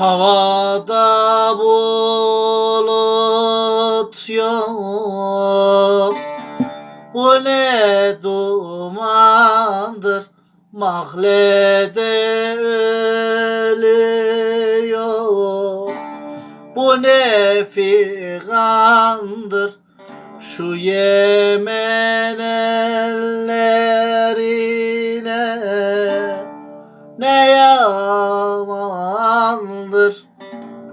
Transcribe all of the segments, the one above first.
Havada bulut yok. Bu ne dumandır Mahlede ölüyor Bu ne figandır Şu Yemen yamandır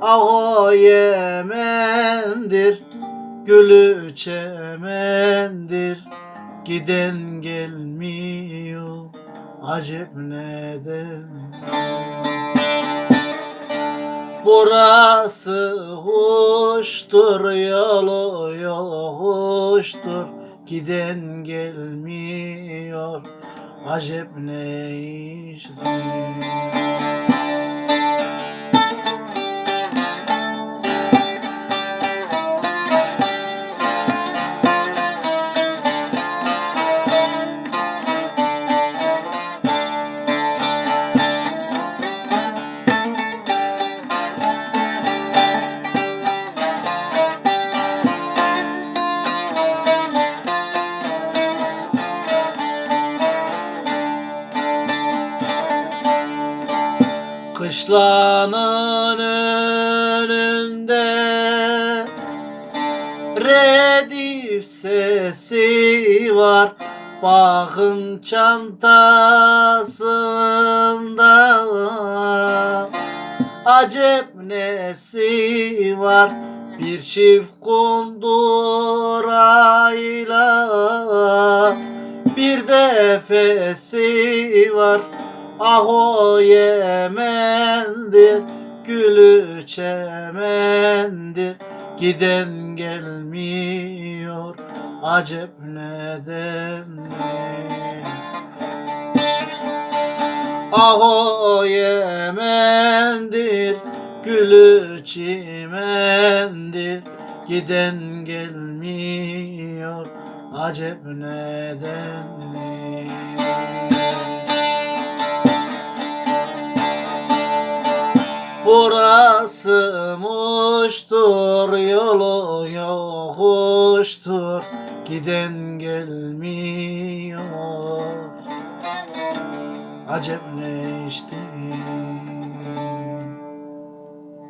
Ah o Yemen'dir. Gülü çemendir. Giden gelmiyor. Acep neden? Burası hoştur yolu yokuştur Giden gelmiyor. Acep ne iştir Kışlanın önünde Redif sesi var. Bakın çantasında Acep nesi var? Bir çift kundurayla Bir defesi var Ah o Yemen'dir Gülü çemendir. Giden gelmiyor Acep neden Ah o Yemen'dir Gülü çimendir. Giden gelmiyor Acep neden Burası muştur yolu yokuştur. Giden gelmiyor. Acep ne işte